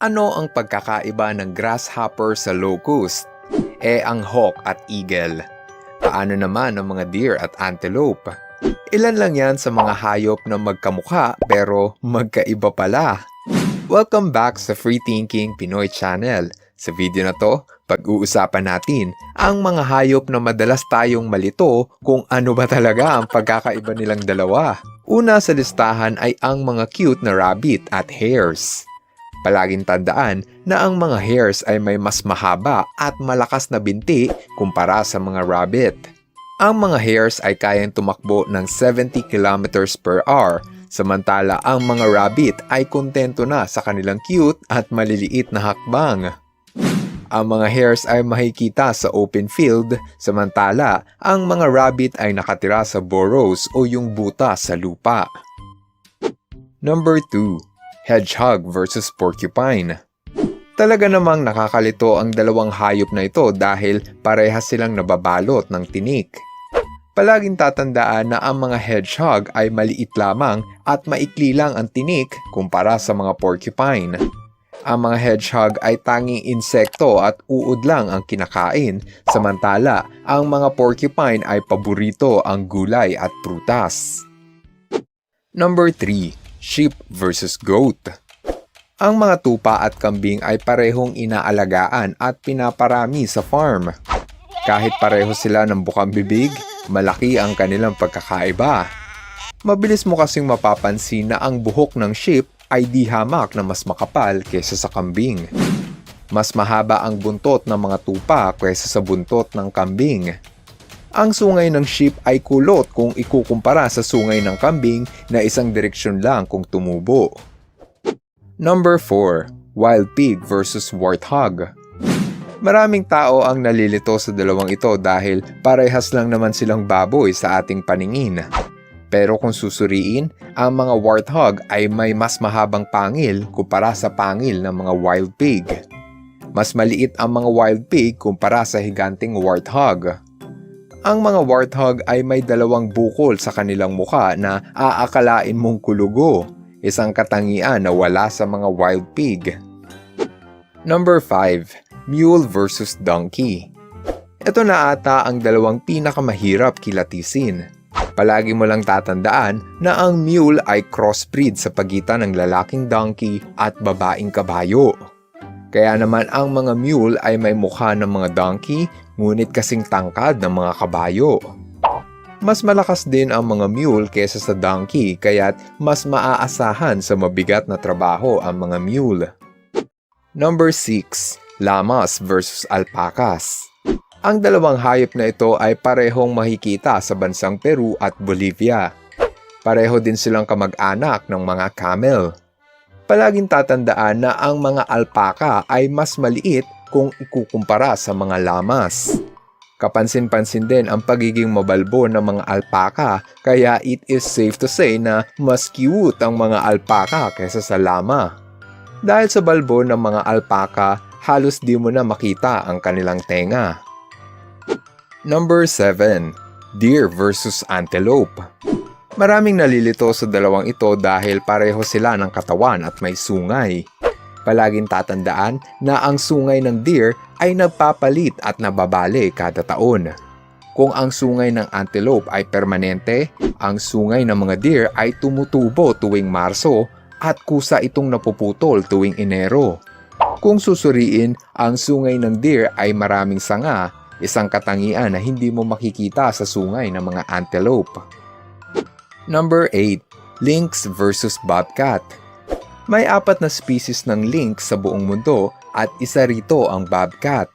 Ano ang pagkakaiba ng grasshopper sa locust? Eh ang hawk at eagle. Paano naman ang mga deer at antelope? Ilan lang yan sa mga hayop na magkamukha pero magkaiba pala. Welcome back sa Free Thinking Pinoy Channel. Sa video na to, pag-uusapan natin ang mga hayop na madalas tayong malito kung ano ba talaga ang pagkakaiba nilang dalawa. Una sa listahan ay ang mga cute na rabbit at hares. Palaging tandaan na ang mga hares ay may mas mahaba at malakas na binti kumpara sa mga rabbit. Ang mga hares ay kayang tumakbo ng 70 kilometers per hour, samantala ang mga rabbit ay kontento na sa kanilang cute at maliliit na hakbang. Ang mga hares ay makikita sa open field, samantala ang mga rabbit ay nakatira sa burrows o yung buta sa lupa. Number 2. Hedgehog versus Porcupine Talaga namang nakakalito ang dalawang hayop na ito dahil parehas silang nababalot ng tinik. Palaging tatandaan na ang mga hedgehog ay maliit lamang at maikli lang ang tinik kumpara sa mga porcupine. Ang mga hedgehog ay tanging insekto at uod lang ang kinakain, samantala ang mga porcupine ay paborito ang gulay at prutas. Number 3. Sheep versus Goat Ang mga tupa at kambing ay parehong inaalagaan at pinaparami sa farm. Kahit pareho sila ng bukang bibig, malaki ang kanilang pagkakaiba. Mabilis mo kasing mapapansin na ang buhok ng sheep ay di hamak na mas makapal kaysa sa kambing. Mas mahaba ang buntot ng mga tupa kaysa sa buntot ng kambing. Ang sungay ng sheep ay kulot kung ikukumpara sa sungay ng kambing na isang direksyon lang kung tumubo. Number 4. Wild Pig versus Warthog Maraming tao ang nalilito sa dalawang ito dahil parehas lang naman silang baboy sa ating paningin. Pero kung susuriin, ang mga warthog ay may mas mahabang pangil kumpara sa pangil ng mga wild pig. Mas maliit ang mga wild pig kumpara sa higanting warthog. Ang mga warthog ay may dalawang bukol sa kanilang muka na aakalain mong kulugo, isang katangian na wala sa mga wild pig. Number 5. Mule versus Donkey Ito na ata ang dalawang pinakamahirap kilatisin. Palagi mo lang tatandaan na ang mule ay crossbreed sa pagitan ng lalaking donkey at babaeng kabayo. Kaya naman ang mga mule ay may mukha ng mga donkey ngunit kasing tangkad ng mga kabayo. Mas malakas din ang mga mule kesa sa donkey kaya't mas maaasahan sa mabigat na trabaho ang mga mule. Number 6. Lamas versus Alpacas Ang dalawang hayop na ito ay parehong makikita sa bansang Peru at Bolivia. Pareho din silang kamag-anak ng mga camel. Palaging tatandaan na ang mga alpaka ay mas maliit kung ikukumpara sa mga lamas. Kapansin-pansin din ang pagiging mabalbo ng mga alpaka kaya it is safe to say na mas cute ang mga alpaka kaysa sa lama. Dahil sa balbo ng mga alpaka, halos di mo na makita ang kanilang tenga. Number 7. Deer versus Antelope Maraming nalilito sa dalawang ito dahil pareho sila ng katawan at may sungay. Palaging tatandaan na ang sungay ng deer ay nagpapalit at nababali kada taon. Kung ang sungay ng antelope ay permanente, ang sungay ng mga deer ay tumutubo tuwing Marso at kusa itong napuputol tuwing Enero. Kung susuriin, ang sungay ng deer ay maraming sanga, isang katangian na hindi mo makikita sa sungay ng mga antelope. Number 8. Lynx versus Bobcat May apat na species ng lynx sa buong mundo at isa rito ang bobcat.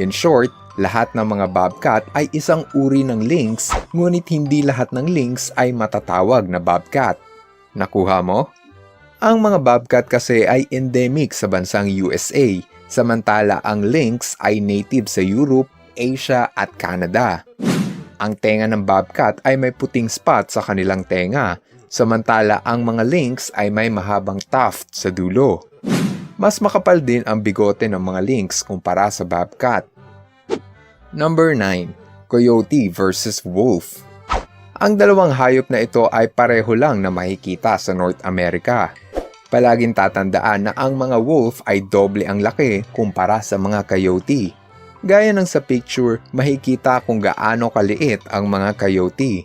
In short, lahat ng mga bobcat ay isang uri ng lynx ngunit hindi lahat ng lynx ay matatawag na bobcat. Nakuha mo? Ang mga bobcat kasi ay endemic sa bansang USA, samantala ang lynx ay native sa Europe, Asia at Canada. Ang tenga ng bobcat ay may puting spot sa kanilang tenga, samantala ang mga lynx ay may mahabang tuft sa dulo. Mas makapal din ang bigote ng mga lynx kumpara sa bobcat. Number 9. Coyote versus Wolf Ang dalawang hayop na ito ay pareho lang na makikita sa North America. Palaging tatandaan na ang mga wolf ay doble ang laki kumpara sa mga coyote. Gaya ng sa picture, makikita kung gaano kaliit ang mga coyote.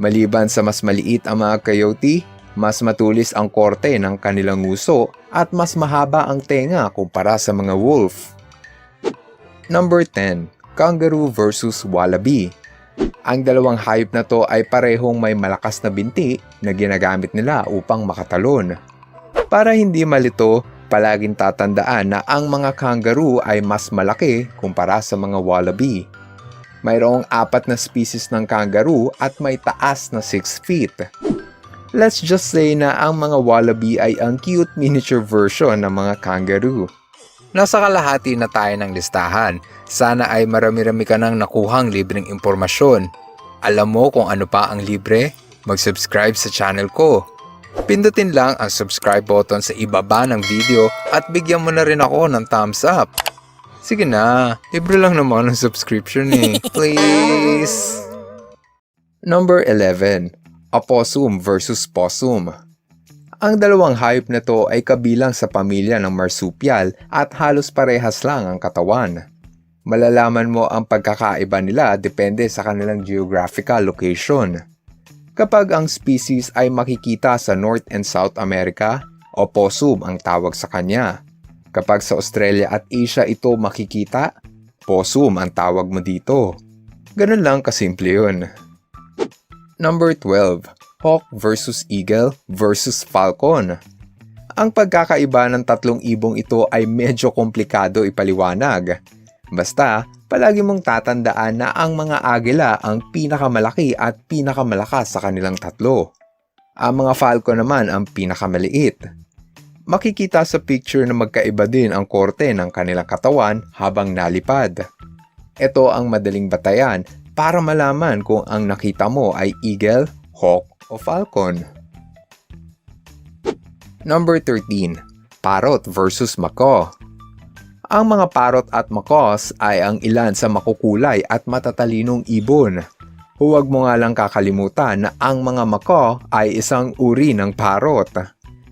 Maliban sa mas maliit ang mga coyote, mas matulis ang korte ng kanilang nguso at mas mahaba ang tenga kumpara sa mga wolf. Number 10. Kangaroo versus Wallaby Ang dalawang hayop na to ay parehong may malakas na binti na ginagamit nila upang makatalon. Para hindi malito, palaging tatandaan na ang mga kangaroo ay mas malaki kumpara sa mga wallaby. Mayroong apat na species ng kangaroo at may taas na 6 feet. Let's just say na ang mga wallaby ay ang cute miniature version ng mga kangaroo. Nasa kalahati na tayo ng listahan. Sana ay marami-rami ka nang nakuhang libreng impormasyon. Alam mo kung ano pa ang libre? Mag-subscribe sa channel ko. Pindutin lang ang subscribe button sa ibaba ng video at bigyan mo na rin ako ng thumbs up. Sige na, libre lang naman ang subscription eh. Please! Number 11. Opossum versus Possum Ang dalawang hayop na to ay kabilang sa pamilya ng marsupial at halos parehas lang ang katawan. Malalaman mo ang pagkakaiba nila depende sa kanilang geographical location. Kapag ang species ay makikita sa North and South America, opossum ang tawag sa kanya. Kapag sa Australia at Asia ito makikita, possum ang tawag mo dito. Ganun lang kasimple yun. Number 12. Hawk versus Eagle versus Falcon. Ang pagkakaiba ng tatlong ibong ito ay medyo komplikado ipaliwanag. Basta, palagi mong tatandaan na ang mga agila ang pinakamalaki at pinakamalakas sa kanilang tatlo. Ang mga falcon naman ang pinakamaliit. Makikita sa picture na magkaiba din ang korte ng kanilang katawan habang nalipad. Ito ang madaling batayan para malaman kung ang nakita mo ay eagle, hawk o falcon. Number 13. Parrot versus macaw. Ang mga parrot at macaws ay ang ilan sa makukulay at matatalinong ibon. Huwag mo nga lang kakalimutan na ang mga macaw ay isang uri ng parrot.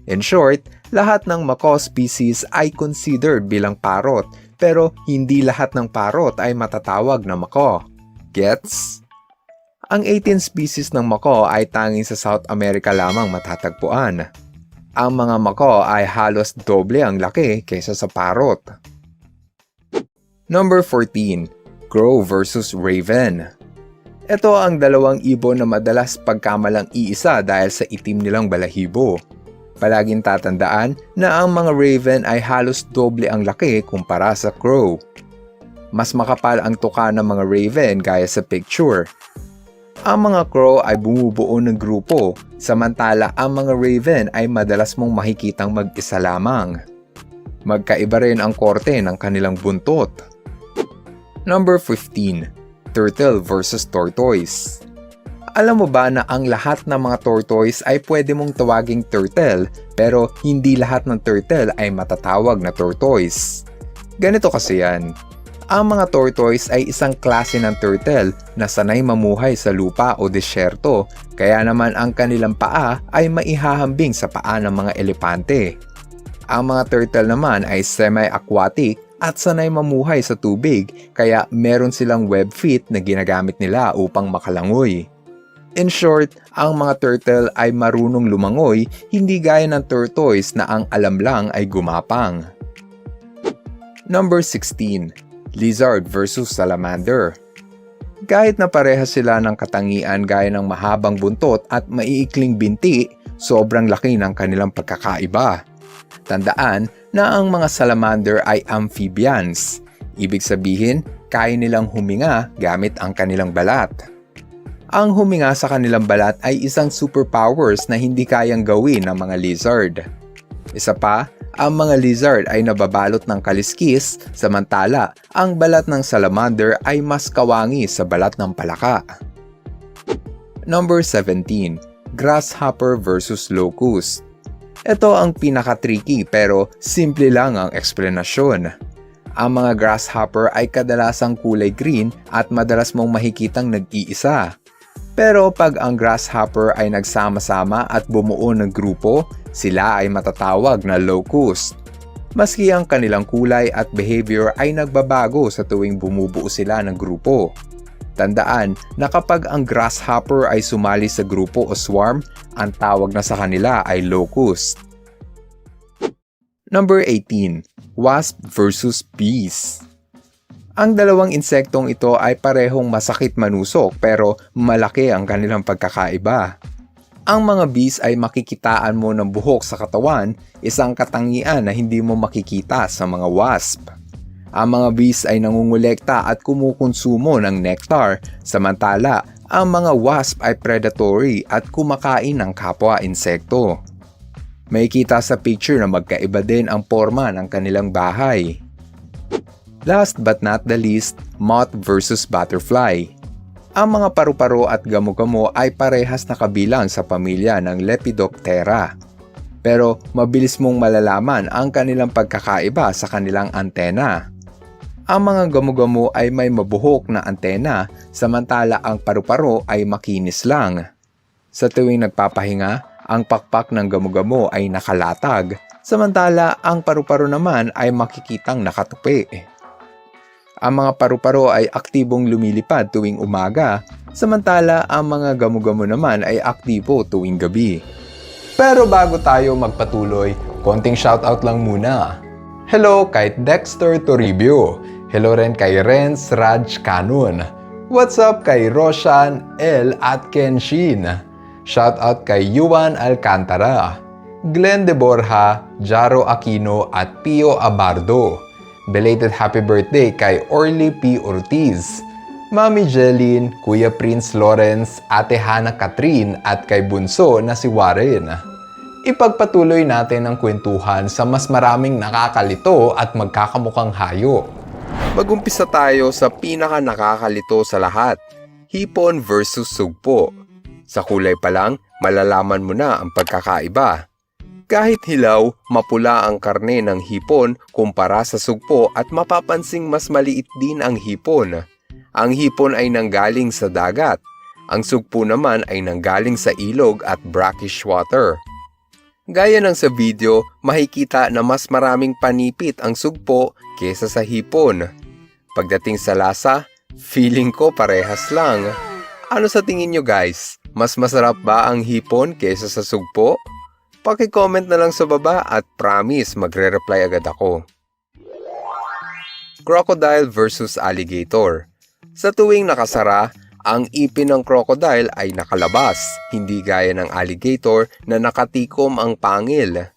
In short, lahat ng macaw species ay considered bilang parrot pero hindi lahat ng parrot ay matatawag na macaw. Gets? Ang 18 species ng macaw ay tanging sa South America lamang matatagpuan. Ang mga macaw ay halos doble ang laki kaysa sa parrot. Number 14. Crow versus Raven. Ito ang dalawang ibon na madalas pagkamalang iisa dahil sa itim nilang balahibo. Palaging tatandaan na ang mga raven ay halos doble ang laki kumpara sa crow. Mas makapal ang tuka ng mga raven gaya sa picture. Ang mga crow ay bumubuo ng grupo, samantala ang mga raven ay madalas mong makikitang mag-isa lamang. Magkaiba rin ang korte ng kanilang buntot. Number 15. Turtle versus Tortoise Alam mo ba na ang lahat ng mga tortoise ay pwede mong tawaging turtle pero hindi lahat ng turtle ay matatawag na tortoise? Ganito kasi yan. Ang mga tortoise ay isang klase ng turtle na sanay mamuhay sa lupa o disyerto kaya naman ang kanilang paa ay maihahambing sa paa ng mga elepante. Ang mga turtle naman ay semi-aquatic at sanay mamuhay sa tubig kaya meron silang web feet na ginagamit nila upang makalangoy. In short, ang mga turtle ay marunong lumangoy hindi gaya ng tortoise na ang alam lang ay gumapang. Number 16. Lizard versus Salamander Kahit na parehas sila ng katangian gaya ng mahabang buntot at maiikling binti, sobrang laki ng kanilang pagkakaiba. Tandaan na ang mga salamander ay amphibians. Ibig sabihin, kaya nilang huminga gamit ang kanilang balat. Ang huminga sa kanilang balat ay isang superpowers na hindi kayang gawin ng mga lizard. Isa pa, ang mga lizard ay nababalot ng kaliskis, samantala ang balat ng salamander ay mas kawangi sa balat ng palaka. Number 17. Grasshopper versus Locust ito ang pinaka-tricky pero simple lang ang eksplanasyon. Ang mga grasshopper ay kadalasang kulay green at madalas mong makikitang nag-iisa. Pero pag ang grasshopper ay nagsama-sama at bumuo ng grupo, Sila ay matatawag na locust. Maski ang kanilang kulay at behavior ay nagbabago sa tuwing bumubuo sila ng grupo. Tandaan na kapag ang grasshopper ay sumali sa grupo o swarm, ang tawag na sa kanila ay locust. Number 18. Wasp versus bees. Ang dalawang insektong ito ay parehong masakit manusok pero malaki ang kanilang pagkakaiba. Ang mga bees ay makikitaan mo ng buhok sa katawan, isang katangian na hindi mo makikita sa mga wasp. Ang mga bees ay nangungulekta at kumukonsumo ng nectar, samantala ang mga wasp ay predatory at kumakain ng kapwa insekto. May kita sa picture na magkaiba din ang forma ng kanilang bahay. Last but not the least, moth versus butterfly. Ang mga paru-paro at gamo-gamo ay parehas na kabilang sa pamilya ng Lepidoptera. Pero mabilis mong malalaman ang kanilang pagkakaiba sa kanilang antena. Ang mga gamo-gamo ay may mabuhok na antena samantala ang paru-paro ay makinis lang. Sa tuwing nagpapahinga, ang pakpak ng gamo-gamo ay nakalatag samantala ang paru-paro naman ay makikitang nakatupi. Ang mga paru-paro ay aktibong lumilipad tuwing umaga, samantala ang mga gamo-gamo naman ay aktibo tuwing gabi. Pero bago tayo magpatuloy, konting shoutout lang muna. Hello kay Dexter Toribio. Hello rin kay Renz Raj Kanun. What's up kay Roshan L. at Kenshin. Shoutout kay Yuan Alcantara. Glenn De Borja, Jaro Aquino at Pio Abardo. Belated happy birthday kay Orly P. Ortiz, Mami Jeline, Kuya Prince Lawrence, Ate Hana Catherine at kay Bunso na si Warren. Ipagpatuloy natin ang kwentuhan sa mas maraming nakakalito at magkakamukhang hayop. Magumpisa tayo sa pinaka nakakalito sa lahat, hipon versus sugpo. Sa kulay pa lang, malalaman mo na ang pagkakaiba. Kahit hilaw, mapula ang karne ng hipon kumpara sa sugpo at mapapansing mas maliit din ang hipon. Ang hipon ay nanggaling sa dagat. Ang sugpo naman ay nanggaling sa ilog at brackish water. Gaya ng sa video, makikita na mas maraming panipit ang sugpo kesa sa hipon. Pagdating sa lasa, feeling ko parehas lang. Ano sa tingin nyo guys? Mas masarap ba ang hipon kesa sa sugpo? Paki-comment na lang sa baba at promise magre-reply agad ako. Crocodile versus alligator. Sa tuwing nakasara, ang ipin ng crocodile ay nakalabas, hindi gaya ng alligator na nakatikom ang pangil.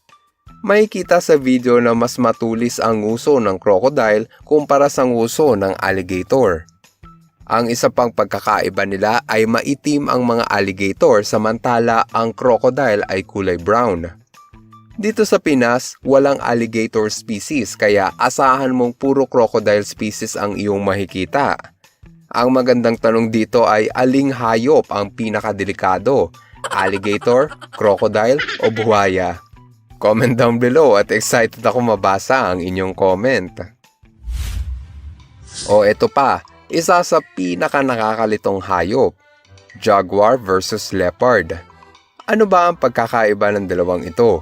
Makikita sa video na mas matulis ang nguso ng crocodile kumpara sa nguso ng alligator. Ang isa pang pagkakaiba nila ay maitim ang mga alligator samantala ang crocodile ay kulay brown. Dito sa Pinas, walang alligator species kaya asahan mong puro crocodile species ang iyong makikita. Ang magandang tanong dito ay aling hayop ang pinakadelikado? Alligator, crocodile o buhaya? Comment down below at excited ako mabasa ang inyong comment. O eto pa, isa sa pinaka nakakalitong hayop, jaguar versus leopard. Ano ba ang pagkakaiba ng dalawang ito?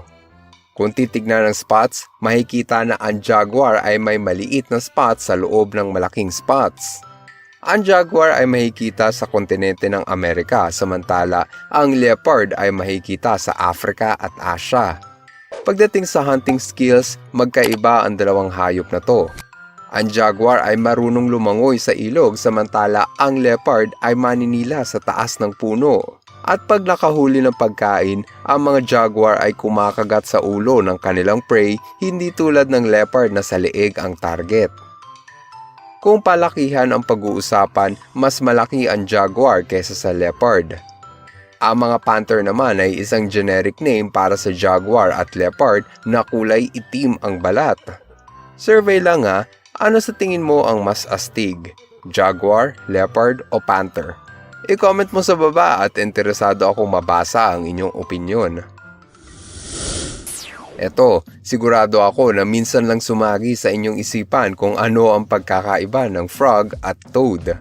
Kung titignan ng spots, makikita na ang jaguar ay may maliit na spots sa loob ng malaking spots. Ang jaguar ay makikita sa kontinente ng Amerika samantala ang leopard ay makikita sa Africa at Asia. Pagdating sa hunting skills, magkaiba ang dalawang hayop na to. Ang jaguar ay marunong lumangoy sa ilog samantala ang leopard ay maninila sa taas ng puno. At pag nakahuli ng pagkain, ang mga jaguar ay kumakagat sa ulo ng kanilang prey hindi tulad ng leopard na sa leeg ang target. Kung palakihan ang pag-uusapan, mas malaki ang jaguar kesa sa leopard. Ang mga panther naman ay isang generic name para sa jaguar at leopard na kulay itim ang balat. Survey lang ha, ano sa tingin mo ang mas astig? Jaguar, leopard o panther? I-comment mo sa baba at interesado akong mabasa ang inyong opinion. Eto, sigurado ako na minsan lang sumagi sa inyong isipan kung ano ang pagkakaiba ng frog at toad.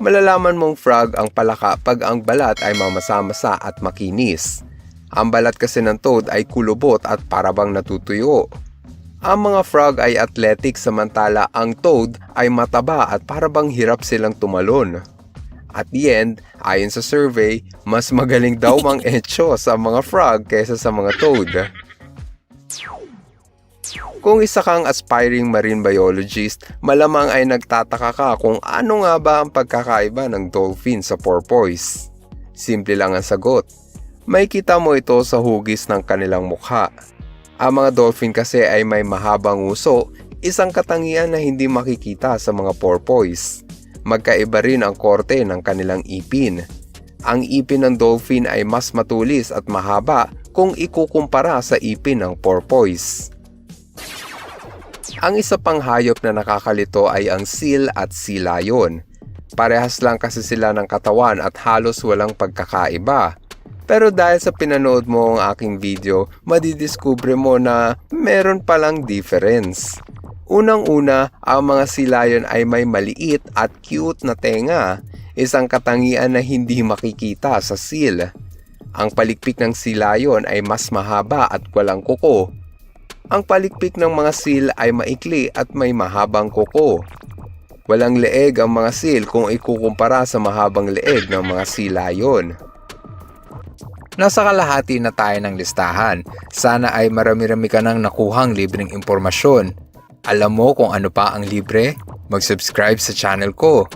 Malalaman mong frog ang palaka pag ang balat ay mamasa-masa at makinis. Ang balat kasi ng toad ay kulubot at parabang natutuyo. Ang mga frog ay athletic samantala ang toad ay mataba at parabang hirap silang tumalon. At the end, ayon sa survey, mas magaling daw mang etso sa mga frog kaysa sa mga toad. Kung isa kang aspiring marine biologist, malamang ay nagtataka ka kung ano nga ba ang pagkakaiba ng dolphin sa porpoise. Simple lang ang sagot. May kita mo ito sa hugis ng kanilang mukha. Ang mga dolphin kasi ay may mahabang uso, isang katangian na hindi makikita sa mga porpoise. Magkaiba rin ang korte ng kanilang ipin. Ang ipin ng dolphin ay mas matulis at mahaba kung ikukumpara sa ipin ng porpoise. Ang isa pang hayop na nakakalito ay ang seal at sea lion. Parehas lang kasi sila ng katawan at halos walang pagkakaiba. Pero dahil sa pinanood mo ang aking video, madidiskubre mo na meron palang difference. Unang-una, ang mga sea lion ay may maliit at cute na tenga, isang katangian na hindi makikita sa seal. Ang palikpik ng sea lion ay mas mahaba at walang kuko, ang palikpik ng mga seal ay maikli at may mahabang kuko. Walang leeg ang mga seal kung ikukumpara sa mahabang leeg ng mga lion. Nasa kalahati na tayo ng listahan. Sana ay marami-rami ka nang nakuhang libreng impormasyon. Alam mo kung ano pa ang libre? Mag-subscribe sa channel ko.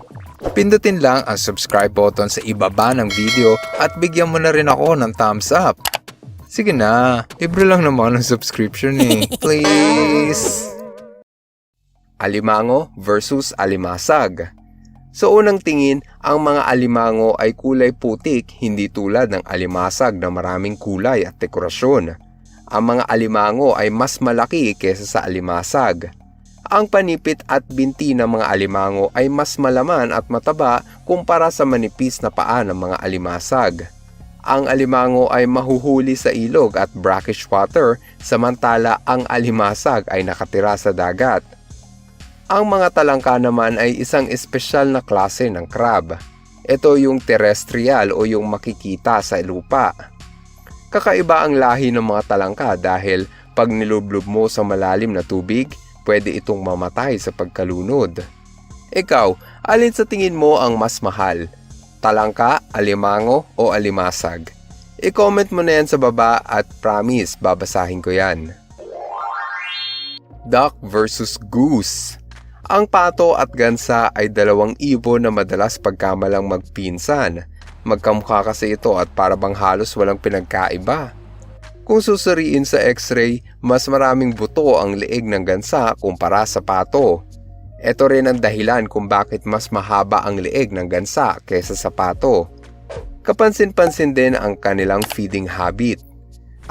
Pindutin lang ang subscribe button sa ibaba ng video at bigyan mo na rin ako ng thumbs up. Sige na, libre lang naman ang subscription eh. Please! Alimango versus alimasag. Sa unang tingin, ang mga alimango ay kulay putik hindi tulad ng alimasag na maraming kulay at dekorasyon. Ang mga alimango ay mas malaki kaysa sa alimasag. Ang panipit at binti ng mga alimango ay mas malaman at mataba kumpara sa manipis na paa ng mga alimasag. Ang alimango ay mahuhuli sa ilog at brackish water samantala ang alimasag ay nakatira sa dagat. Ang mga talangka naman ay isang espesyal na klase ng crab. Ito yung terrestrial o yung makikita sa lupa. Kakaiba ang lahi ng mga talangka dahil pag nilublob mo sa malalim na tubig, pwede itong mamatay sa pagkalunod. Ikaw, alin sa tingin mo ang mas mahal? Talangka, alimango o alimasag? I-comment mo na yan sa baba at promise babasahin ko yan. Duck versus Goose Ang pato at gansa ay dalawang ibon na madalas pagkamalang magpinsan. Magkamukha kasi ito at parabang halos walang pinagkaiba. Kung susuriin sa x-ray, mas maraming buto ang leeg ng gansa kumpara sa pato. Ito rin ang dahilan kung bakit mas mahaba ang leeg ng gansa kaysa sa pato. Kapansin-pansin din ang kanilang feeding habit.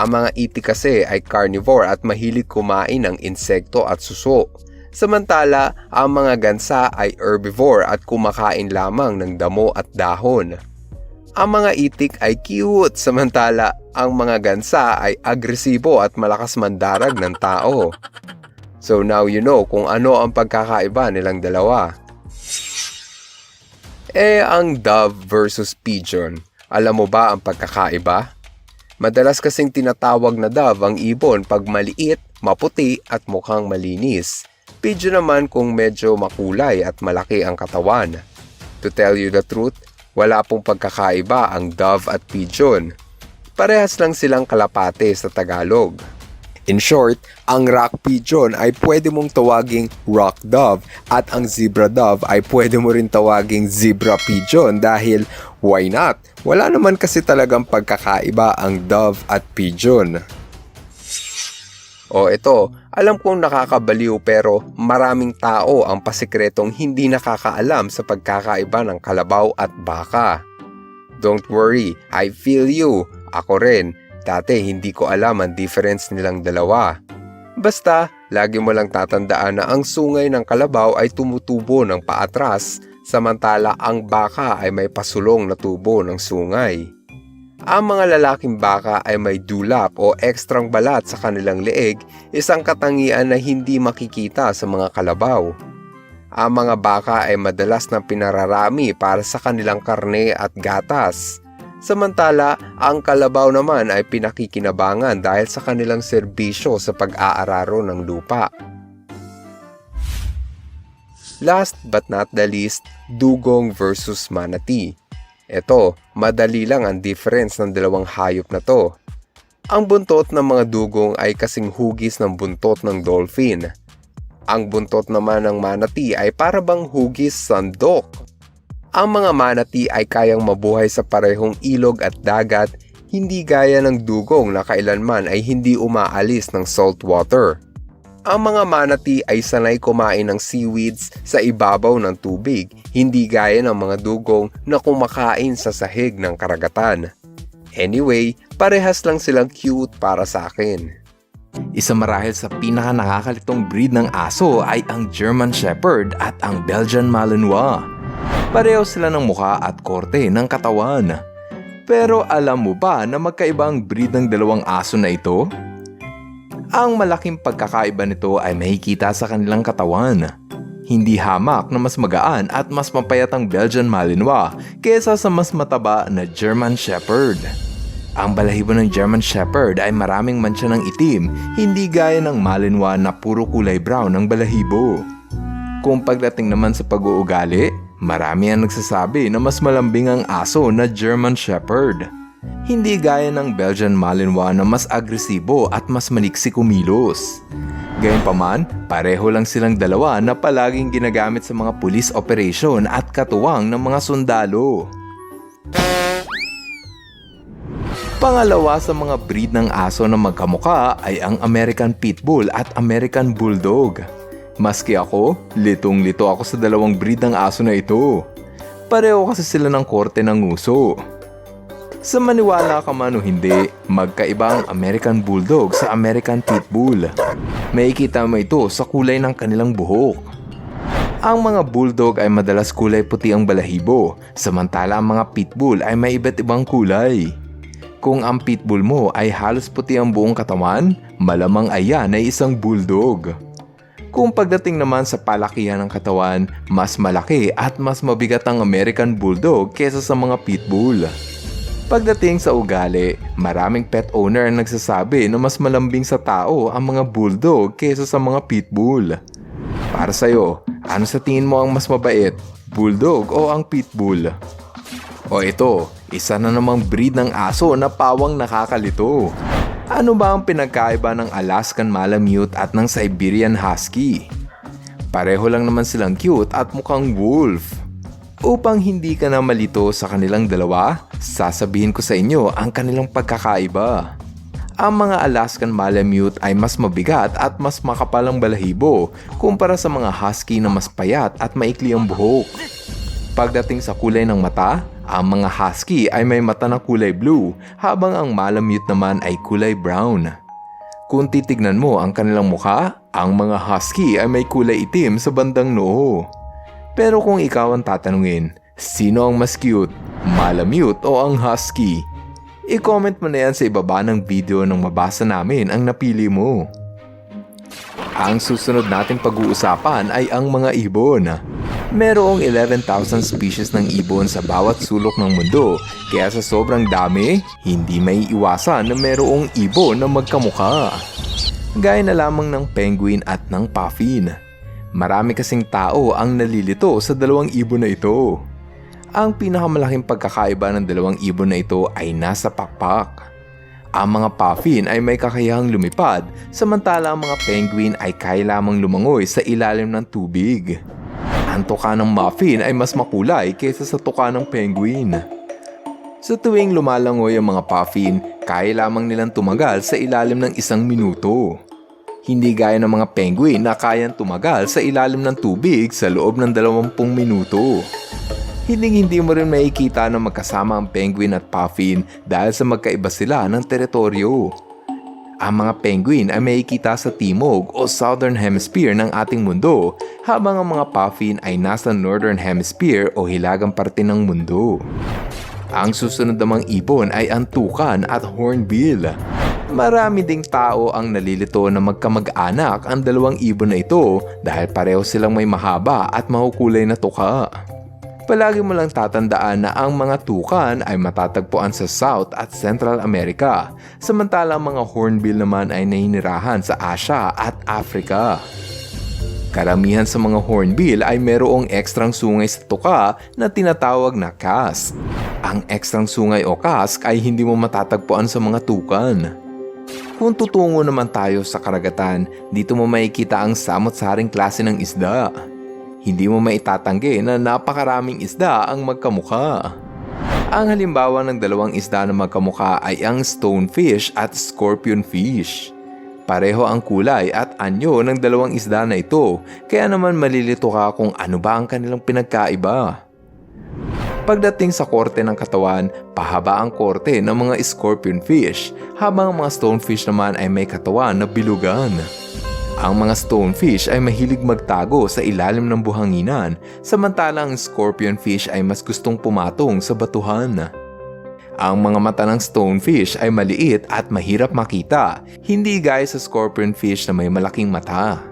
Ang mga iti kasi ay carnivore at mahilig kumain ng insekto at suso. Samantala, ang mga gansa ay herbivore at kumakain lamang ng damo at dahon. Ang mga itik ay cute samantala ang mga gansa ay agresibo at malakas mandarag ng tao. So now you know kung ano ang pagkakaiba nilang dalawa. Eh, ang dove versus pigeon. Alam mo ba ang pagkakaiba? Madalas kasing tinatawag na dove ang ibon pag maliit, maputi at mukhang malinis. Pigeon naman kung medyo makulay at malaki ang katawan. To tell you the truth, wala pong pagkakaiba ang dove at pigeon. Parehas lang silang kalapate sa Tagalog. In short, ang rock pigeon ay pwede mong tawaging rock dove at ang zebra dove ay pwede mo rin tawaging zebra pigeon dahil why not? Wala naman kasi talagang pagkakaiba ang dove at pigeon. O ito, alam kong nakakabaliw pero maraming tao ang pasikretong hindi nakakaalam sa pagkakaiba ng kalabaw at baka. Don't worry, I feel you. Ako rin, dati hindi ko alam ang difference nilang dalawa. Basta, lagi mo lang tatandaan na ang sungay ng kalabaw ay tumutubo ng paatras, samantala ang baka ay may pasulong na tubo ng sungay. Ang mga lalaking baka ay may dulap o ekstrang balat sa kanilang leeg, isang katangian na hindi makikita sa mga kalabaw. Ang mga baka ay madalas na pinararami para sa kanilang karne at gatas. Samantala, ang kalabaw naman ay pinakikinabangan dahil sa kanilang serbisyo sa pag-aararo ng lupa. Last but not the least, dugong versus manatee. Ito, madali lang ang difference ng dalawang hayop na to. Ang buntot ng mga dugong ay kasing hugis ng buntot ng dolphin. Ang buntot naman ng manatee ay para bang hugis sandok. Ang mga manatee ay kayang mabuhay sa parehong ilog at dagat, hindi gaya ng dugong na kailanman ay hindi umaalis ng salt water. Ang mga manatee ay sanay kumain ng seaweeds sa ibabaw ng tubig, hindi gaya ng mga dugong na kumakain sa sahig ng karagatan. Anyway, parehas lang silang cute para sa akin. Isa marahil sa pinaka nakakalitong breed ng aso ay ang German Shepherd at ang Belgian Malinois. Pareho sila ng mukha at korte ng katawan. Pero alam mo ba na magkaiba ang breed ng dalawang aso na ito? Ang malaking pagkakaiba nito ay makikita sa kanilang katawan. Hindi hamak na mas magaan at mas mapayat ang Belgian Malinois kesa sa mas mataba na German Shepherd. Ang balahibo ng German Shepherd ay maraming mancha ng itim, hindi gaya ng Malinois na puro kulay brown ang balahibo. Kung pagdating naman sa pag-uugali, marami ang nagsasabi na mas malambing ang aso na German Shepherd. Hindi gaya ng Belgian Malinois na mas agresibo at mas maliksi kumilos. Gayunpaman, pareho lang silang dalawa na palaging ginagamit sa mga police operation at katuwang ng mga sundalo. Pangalawa sa mga breed ng aso na magkamuka ay ang American Pitbull at American Bulldog. Maski ako, litong-lito ako sa dalawang breed ng aso na ito. Pareho kasi sila ng korte ng uso. Sa maniwala ka man o hindi, magkaiba ang American Bulldog sa American Pitbull. May kita mo ito sa kulay ng kanilang buhok. Ang mga bulldog ay madalas kulay puti ang balahibo, samantala ang mga pitbull ay may iba't ibang kulay. Kung ang pitbull mo ay halos puti ang buong katawan, malamang ayan ay isang bulldog. Kung pagdating naman sa palakihan ng katawan, mas malaki at mas mabigat ang American Bulldog kesa sa mga pitbull. Pagdating sa ugali, maraming pet owner ang nagsasabi na mas malambing sa tao ang mga bulldog kesa sa mga pitbull. Para sa'yo, ano sa tingin mo ang mas mabait? Bulldog o ang pitbull? O ito, isa na namang breed ng aso na pawang nakakalito. Ano ba ang pinagkaiba ng Alaskan Malamute at ng Siberian Husky? Pareho lang naman silang cute at mukhang wolf. Upang hindi ka na malito sa kanilang dalawa, sasabihin ko sa inyo ang kanilang pagkakaiba. Ang mga Alaskan Malamute ay mas mabigat at mas makapal ang balahibo kumpara sa mga husky na mas payat at maikli ang buhok. Pagdating sa kulay ng mata, ang mga husky ay may mata na kulay blue habang ang Malamute naman ay kulay brown. Kung titignan mo ang kanilang mukha, ang mga husky ay may kulay itim sa bandang noo. Pero kung ikaw ang tatanungin, sino ang mas cute? Malamute o ang husky? I-comment mo na yan sa ibaba ng video nang mabasa namin ang napili mo. Ang susunod nating pag-uusapan ay ang mga ibon. Merong 11,000 species ng ibon sa bawat sulok ng mundo, kaya sa sobrang dami, hindi may iwasan na merong ibon na magkamukha. Gaya na lamang ng penguin at ng puffin. Marami kasing tao ang nalilito sa dalawang ibon na ito. Ang pinakamalaking pagkakaiba ng dalawang ibon na ito ay nasa pakpak. Ang mga puffin ay may kakayahang lumipad, samantala ang mga penguin ay kaya lamang lumangoy sa ilalim ng tubig. Ang tuka ng muffin ay mas makulay kaysa sa tuka ng penguin. Sa tuwing lumalangoy ang mga puffin, kaya lamang nilang tumagal sa ilalim ng isang minuto. Hindi gaya ng mga penguin na kayang tumagal sa ilalim ng tubig sa loob ng 20 minuto. Hindi hindi mo rin makikita na magkasama ang penguin at puffin dahil sa magkaiba sila ng teritoryo. Ang mga penguin ay makikita sa timog o southern hemisphere ng ating mundo habang ang mga puffin ay nasa northern hemisphere o hilagang parte ng mundo. Ang susunod namang ibon ay ang tukan at hornbill. Marami ding tao ang nalilito na magkamag-anak ang dalawang ibon na ito dahil pareho silang may mahaba at mahukulay na tuka. Palagi mo lang tatandaan na ang mga tukan ay matatagpuan sa South at Central America, samantalang mga hornbill naman ay naninirahan sa Asia at Africa. Karamihan sa mga hornbill ay merong ekstrang sungay sa tuka na tinatawag na kask. Ang ekstrang sungay o kask ay hindi mo matatagpuan sa mga tukan. Kung tutungo naman tayo sa karagatan, dito mo makikita ang samot-saring klase ng isda. Hindi mo maitatanggi na napakaraming isda ang magkamukha. Ang halimbawa ng dalawang isda na magkamukha ay ang stonefish at scorpionfish. Pareho ang kulay at anyo ng dalawang isda na ito, kaya naman malilito ka kung ano ba ang kanilang pinagkaiba. Pagdating sa korte ng katawan, pahaba ang korte ng mga scorpionfish, habang ang mga stonefish naman ay may katawan na bilugan. Ang mga stonefish ay mahilig magtago sa ilalim ng buhanginan, samantalang ang scorpionfish ay mas gustong pumatong sa batuhan. Ang mga mata ng stonefish ay maliit at mahirap makita, hindi gaya sa scorpionfish na may malaking mata.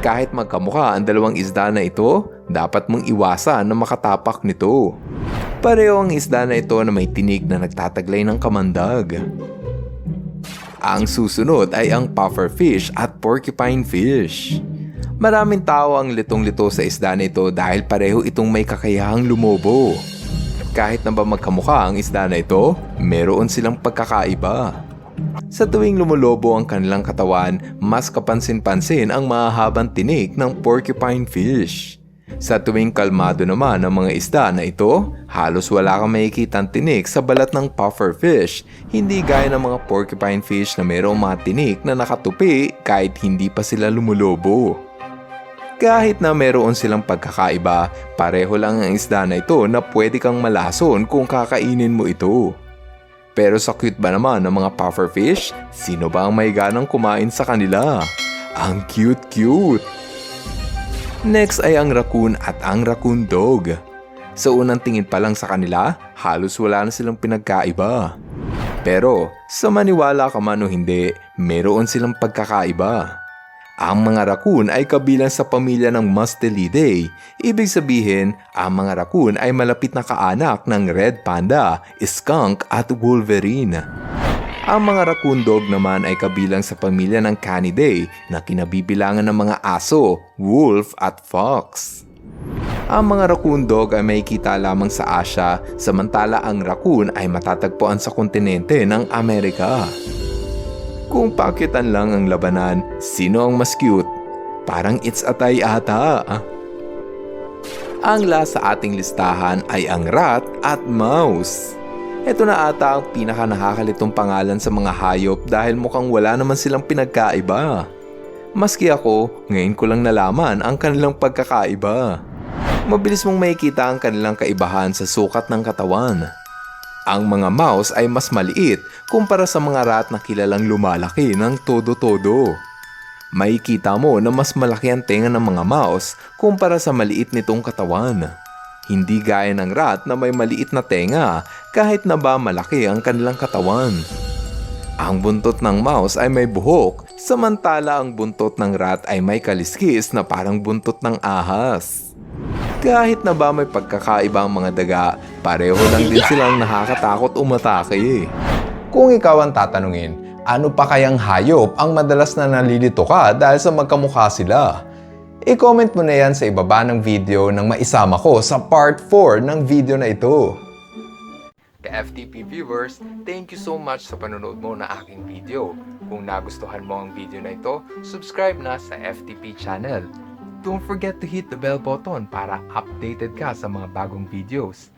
Kahit magkamukha ang dalawang isda na ito, dapat mong iwasan na makatapak nito. Pareho ang isda na ito na may tinig na nagtataglay ng kamandag. Ang susunod ay ang pufferfish at porcupine fish. Maraming tao ang litong-lito sa isda na ito dahil pareho itong may kakayahang lumobo. Kahit na ba magkamukha ang isda na ito, meron silang pagkakaiba. Sa tuwing lumulobo ang kanilang katawan, mas kapansin-pansin ang mahahabang tinik ng porcupine fish. Sa tuwing kalmado naman ang mga isda na ito, halos wala kang makikitang tinik sa balat ng puffer fish, hindi gaya ng mga porcupine fish na mayroong mga tinik na nakatupi kahit hindi pa sila lumulobo. Kahit na meron silang pagkakaiba, pareho lang ang isda na ito na pwede kang malason kung kakainin mo ito. Pero sa cute ba naman ng mga pufferfish? Sino ba ang may ganang kumain sa kanila? Ang cute-cute! Next ay ang raccoon at ang raccoon dog. Sa unang tingin pa lang sa kanila, halos wala na silang pinagkaiba. Pero sa maniwala ka man o hindi, meron silang pagkakaiba. Ang mga raccoon ay kabilang sa pamilya ng Mustelidae. Ibig sabihin, ang mga raccoon ay malapit na kaanak ng red panda, skunk at wolverine. Ang mga raccoon dog naman ay kabilang sa pamilya ng Canidae na kinabibilangan ng mga aso, wolf at fox. Ang mga raccoon dog ay may kita lamang sa Asia, samantala ang raccoon ay matatagpuan sa kontinente ng Amerika. Kung pakitan lang ang labanan, sino ang mas cute? Parang it's atay ata. Ang last sa ating listahan ay ang rat at mouse. Ito na ata ang pinaka nakakalitong pangalan sa mga hayop dahil mukhang wala naman silang pinagkaiba. Maski ako, ngayon ko lang nalaman ang kanilang pagkakaiba. Mabilis mong makikita ang kanilang kaibahan sa sukat ng katawan. Ang mga mouse ay mas maliit kumpara sa mga rat na kilalang lumalaki ng todo-todo. Makikita mo na mas malaki ang tenga ng mga mouse kumpara sa maliit nitong katawan. Hindi gaya ng rat na may maliit na tenga kahit na ba malaki ang kanilang katawan. Ang buntot ng mouse ay may buhok, samantala ang buntot ng rat ay may kaliskis na parang buntot ng ahas. Kahit na ba may pagkakaiba ang mga daga, pareho lang din silang nakakatakot umatake. Kung ikaw ang tatanungin, ano pa kayang hayop ang madalas na nalilito ka dahil sa magkamukha sila? I-comment mo na yan sa ibaba ng video nang maisama ko sa part 4 ng video na ito. Ka-FTP viewers, thank you so much sa panonood mo na aking video. Kung nagustuhan mo ang video na ito, subscribe na sa FTP channel. Don't forget to hit the bell button para updated ka sa mga bagong videos.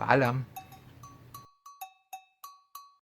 Paalam!